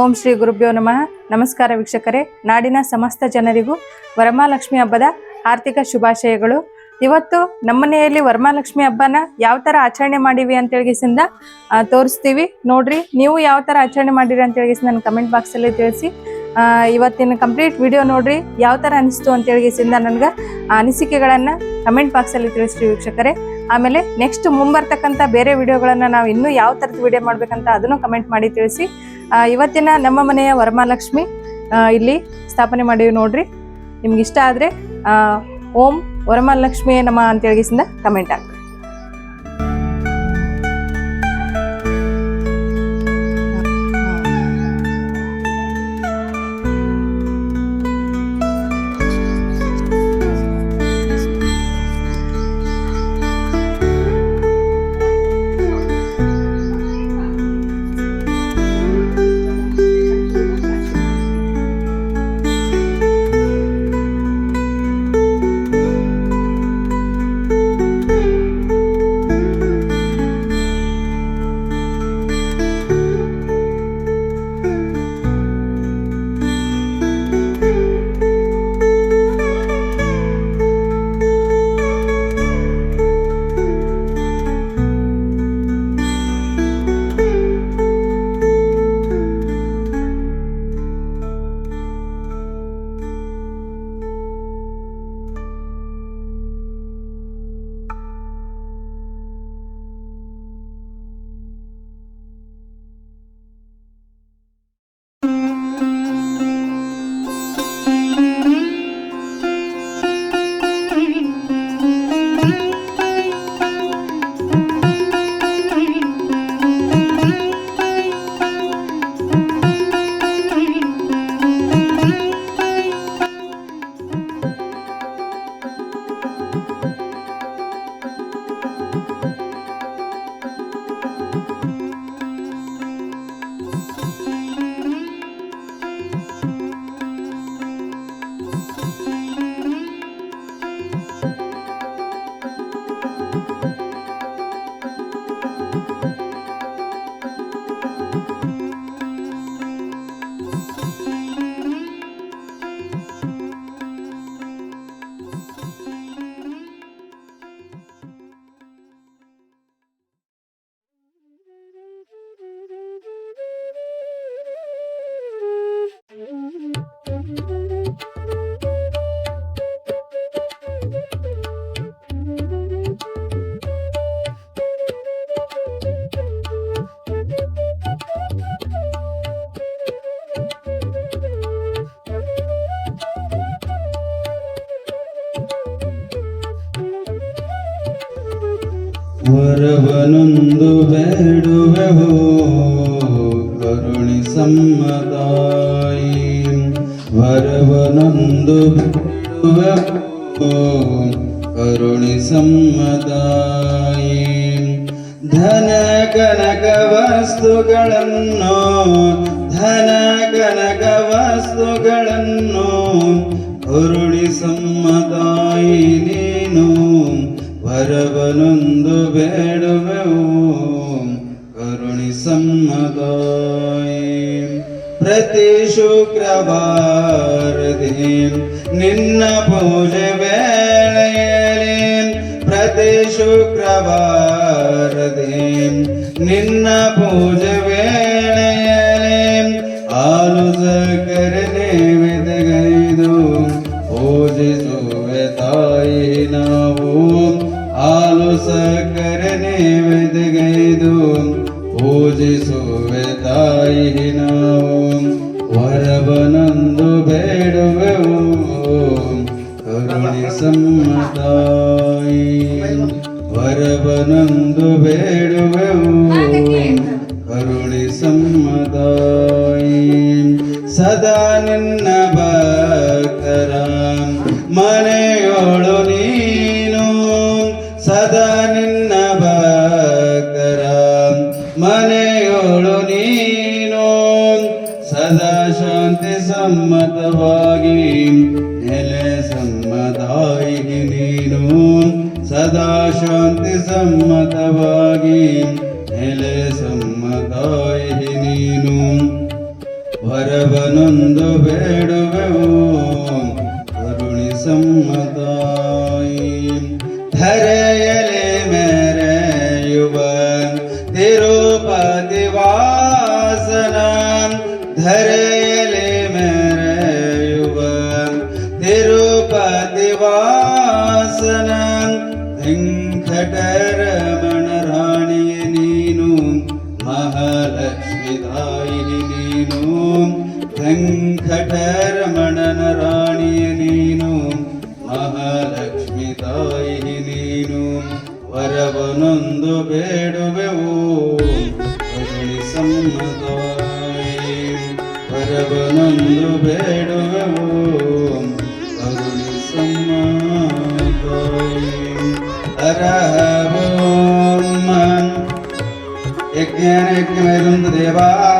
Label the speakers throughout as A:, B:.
A: ಓಂ ಶ್ರೀ ಗುರುಭ್ಯೋ ನಮಃ. ನಮಸ್ಕಾರ ವೀಕ್ಷಕರೇ. ನಾಡಿನ ಸಮಸ್ತ ಜನರಿಗೂ ವರಮಹಾಲಕ್ಷ್ಮಿ ಹಬ್ಬದ ಆರ್ಥಿಕ ಶುಭಾಶಯಗಳು. ಇವತ್ತು ನಮ್ಮನೆಯಲ್ಲಿ ವರಮಹಾಲಕ್ಷ್ಮಿ ಹಬ್ಬನ ಯಾವ ಥರ ಆಚರಣೆ ಮಾಡೀವಿ ಅಂತ ಹೇಳಿಸಿಂದ ತೋರಿಸ್ತೀವಿ. ನೋಡ್ರಿ, ನೀವು ಯಾವ ಥರ ಆಚರಣೆ ಮಾಡಿರಿ ಅಂತ ಹೇಳಿಸಿ ನನ್ನ ಕಮೆಂಟ್ ಬಾಕ್ಸಲ್ಲಿ ತಿಳಿಸಿ. ಇವತ್ತಿನ ಕಂಪ್ಲೀಟ್ ವಿಡಿಯೋ ನೋಡ್ರಿ, ಯಾವ ಥರ ಅನಿಸ್ತು ಅಂತ ಹೇಳಿಸಿಂದ ನನಗೆ ಅನಿಸಿಕೆಗಳನ್ನು ಕಮೆಂಟ್ ಬಾಕ್ಸಲ್ಲಿ ತಿಳಿಸ್ರಿ ವೀಕ್ಷಕರೇ. ಆಮೇಲೆ ನೆಕ್ಸ್ಟ್ ಮುಂಬರ್ತಕ್ಕಂಥ ಬೇರೆ ವಿಡಿಯೋಗಳನ್ನು ನಾವು ಇನ್ನೂ ಯಾವ ಥರದ ವಿಡಿಯೋ ಮಾಡಬೇಕಂತ ಅದನ್ನು ಕಮೆಂಟ್ ಮಾಡಿ ತಿಳಿಸಿ. ಇವತ್ತಿನ ನಮ್ಮ ಮನೆಯ ವರಮಹಾಲಕ್ಷ್ಮಿ ಇಲ್ಲಿ ಸ್ಥಾಪನೆ ಮಾಡೀವಿ ನೋಡ್ರಿ. ನಿಮ್ಗೆ ಇಷ್ಟ ಆದರೆ ಓಂ ವರಮಹಾಲಕ್ಷ್ಮಿ ನಮ್ಮ ಅಂತ ಹೇಳಿಸಿಂದ ಕಮೆಂಟ್ ಹಾಕ್ರಿ.
B: ವರವನೊಂದು ಬೇಡುವೆವು, ಕರುಣಿ ಸಮ್ಮತಾಯಿ ವರವನೊಂದು ಬೇಡುವೆವು, ಕರುಣಿ ಸಮ್ಮತಾಯಿ ಧನ ಕನಕ ವಸ್ತುಗಳನ್ನು, ಧನ ಕನಕ ವಸ್ತುಗಳನ್ನು, ಕರುಣಿ ಸಮ್ಮತಾಯಿ ನೀನು. ವರವನೊಂದು ಬೇಡುವೆವು. ಕರುಣಿ ಸಮ್ಮತಾಯಿ ಪ್ರತಿ ಶುಕ್ರವಾರದಿ ನಿನ್ನ ಪೂಜೆ ವೇಳೆಯಲ್ಲಿ. ಪ್ರತಿ ಶುಕ್ರವಾರದಿ ನಿನ್ನ ಪೂಜೆ ಕರುಣಿ ಸಮ್ಮತಾಯಿ ವರವನಂದು ಬೇಡುವೆವು. ಕರುಣಿ ಸಮ್ಮತಾಯಿ ಸದಾ ನಿನ್ನ ಭಕ್ತರ ಮನೆಯೋಳು ನೀನು. ಸದಾ ನಿನ್ನ ಭಕ್ತರ ಮನೆಯೋಳು ನೀನು. ಸದಾ ಶಾಂತಿ ಸಮ್ಮತವಾಗಿ ಸಮ್ಮತಾಯಿ ನೀನು ಸದಾ ಶಾಂತಿ ಸಮ್ಮತವಾಗಿ ನೆಲೆ ಸಮ್ಮತಾಯಿನಿ ನೀನು. ವರವನೊಂದು ಬೇಡುವೆವು ಕರುಣಿ ಸಮ್ಮತಾಯಿ. ಮೆರೆಯುವ ವೆಂಕಟರಮಣನ ರಾಣಿಯ ನೀನು ಮಹಾಲಕ್ಷ್ಮಿ ತಾಯಿ ನೀನು ವರವನೊಂದು ಬೇಡುವೆವು ಕರುಣಿಸಮ್ಮತಾಯಿ ವರವನೊಂದು ಬೇಡುವೆವು ಕರುಣಿಸಮ್ಮತಾಯಿ ಅರಹೋಮ ಯಜ್ಞಾನಯಜ್ಞಮೇದಂ ದೇವಾಸ್ತಾನ್ ಧರ್ಮಾರ್ಥಮಾನ್ಯ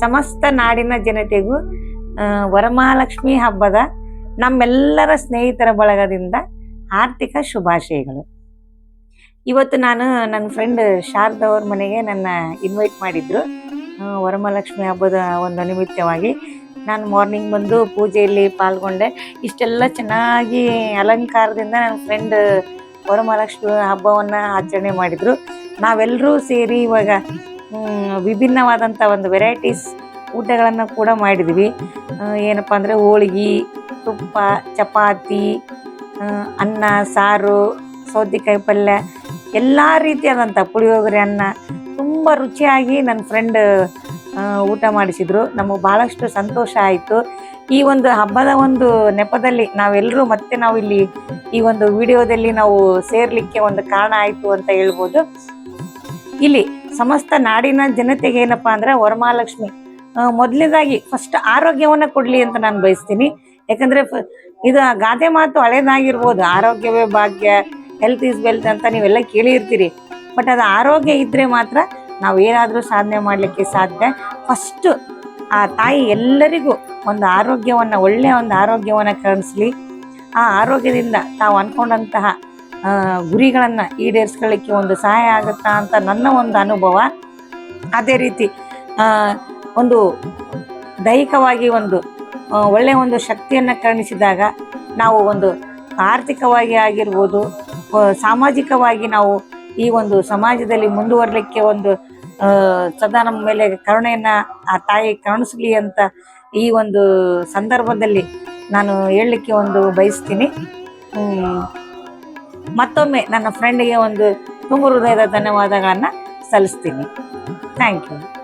C: ಸಮಸ್ತ ನಾಡಿನ ಜನತೆಗೂ ವರಮಹಾಲಕ್ಷ್ಮಿ ಹಬ್ಬದ ನಮ್ಮೆಲ್ಲರ ಸ್ನೇಹಿತರ ಬಳಗದಿಂದ ಆರ್ಥಿಕ ಶುಭಾಶಯಗಳು. ಇವತ್ತು ನಾನು ನನ್ನ ಫ್ರೆಂಡ್ ಶಾರದಾ ಅವ್ರ ಮನೆಗೆ ನನ್ನ ಇನ್ವೈಟ್ ಮಾಡಿದ್ರು. ವರಮಹಾಲಕ್ಷ್ಮಿ ಹಬ್ಬದ ಒಂದು ನಿಮಿತ್ತವಾಗಿ ನಾನು ಮಾರ್ನಿಂಗ್ ಬಂದು ಪೂಜೆಯಲ್ಲಿ ಪಾಲ್ಗೊಂಡೆ. ಇಷ್ಟೆಲ್ಲ ಚೆನ್ನಾಗಿ ಅಲಂಕಾರದಿಂದ ನನ್ನ ಫ್ರೆಂಡ್ ವರಮಹಾಲಕ್ಷ್ಮಿ ಹಬ್ಬವನ್ನು ಆಚರಣೆ ಮಾಡಿದರು. ನಾವೆಲ್ಲರೂ ಸೇರಿ ಇವಾಗ ವಿಭಿನ್ನವಾದಂಥ ಒಂದು ವೆರೈಟೀಸ್ ಊಟಗಳನ್ನು ಕೂಡ ಮಾಡಿದ್ವಿ. ಏನಪ್ಪ ಅಂದರೆ ಹೋಳ್ಗೆ, ತುಪ್ಪ, ಚಪಾತಿ ಅನ್ನ, ಸಾರು, ಸೌತೆಕಾಯಿ ಪಲ್ಯ, ಎಲ್ಲ ರೀತಿಯಾದಂಥ ಪುಳಿಯೋಗರೆ, ಅನ್ನ ತುಂಬ ರುಚಿಯಾಗಿ ನನ್ನ ಫ್ರೆಂಡ್ ಊಟ ಮಾಡಿಸಿದ್ರು. ನಮಗೆ ಭಾಳಷ್ಟು ಸಂತೋಷ ಆಯಿತು. ಈ ಒಂದು ಹಬ್ಬದ ಒಂದು ನೆಪದಲ್ಲಿ ನಾವೆಲ್ಲರೂ ಮತ್ತೆ ನಾವು ಇಲ್ಲಿ ಈ ಒಂದು ವಿಡಿಯೋದಲ್ಲಿ ನಾವು ಸೇರಲಿಕ್ಕೆ ಒಂದು ಕಾರಣ ಆಯಿತು ಅಂತ ಹೇಳ್ಬೋದು. ಇಲ್ಲಿ ಸಮಸ್ತ ನಾಡಿನ ಜನತೆಗೆ ಏನಪ್ಪಾ ಅಂದ್ರೆ ವರಮಹಾಲಕ್ಷ್ಮಿ. ಮೊದಲನೇದಾಗಿ ಫಸ್ಟ್ ಆರೋಗ್ಯವನ್ನ ಕೊಡ್ಲಿ ಅಂತ ನಾನು ಬಯಸ್ತೀನಿ. ಯಾಕಂದ್ರೆ ಇದು ಗಾದೆ ಮಾತು ಹಳೇದಾಗಿರ್ಬೋದು. ಆರೋಗ್ಯವೇ ಭಾಗ್ಯ ಹೆಲ್ತ್ ಈಸ್ ವೆಲ್ತ್ ಅಂತ ನೀವೆಲ್ಲ ಕೇಳಿರ್ತೀರಿ. ಬಟ್ ಅದು ಆರೋಗ್ಯ ಇದ್ರೆ ಮಾತ್ರ ನಾವು ಏನಾದರೂ ಸಾಧನೆ ಮಾಡಲಿಕ್ಕೆ ಸಾಧ್ಯ. ಫಸ್ಟ್ ಆ ತಾಯಿ ಎಲ್ಲರಿಗೂ ಒಂದು ಆರೋಗ್ಯವನ್ನು ಒಳ್ಳೆಯ ಒಂದು ಆರೋಗ್ಯವನ್ನು ಕರುಣಿಸ್ಲಿ ಆ ಆರೋಗ್ಯದಿಂದ ತಾವು ಅನ್ಕೊಂಡಂತಹ ಆ, ಗುರಿಗಳನ್ನ ಈಡೇರಿಸ್ಕೊಳ್ಳಿಕ್ಕೆ ಒಂದು ಸಹಾಯ ಆಗುತ್ತಾ ಅಂತ ನನ್ನ ಒಂದು ಅನುಭವ ಅದೇ ರೀತಿ ಒಂದು ದೈಹಿಕವಾಗಿ ಒಂದು ಒಳ್ಳೆಯ ಒಂದು ಶಕ್ತಿಯನ್ನು ಕರುಣಿಸಿದಾಗ ನಾವು ಒಂದು ಆರ್ಥಿಕವಾಗಿ ಆಗಿರ್ಬೋದು ಸಾಮಾಜಿಕವಾಗಿ ನಾವು ಈ ಒಂದು ಸಮಾಜದಲ್ಲಿ ಮುಂದುವರಲಿಕ್ಕೆ ಒಂದು ಸದಾ ನಮ್ಮ ಮೇಲೆ ಕರುಣೆಯನ್ನು, ಆ ತಾಯಿ ಕರುಣಿಸ್ಲಿ ಅಂತ ಈ ಒಂದು ಸಂದರ್ಭದಲ್ಲಿ ನಾನು ಹೇಳಲಿಕ್ಕೆ ಒಂದು ಬಯಸ್ತೀನಿ. ಮತ್ತೊಮ್ಮೆ ನನ್ನ ಫ್ರೆಂಡಿಗೆ ಒಂದು ತುಂಬ ಹೃದಯದ ಧನ್ಯವಾದಗಳನ್ನು ಸಲ್ಲಿಸ್ತೀನಿ. Thank you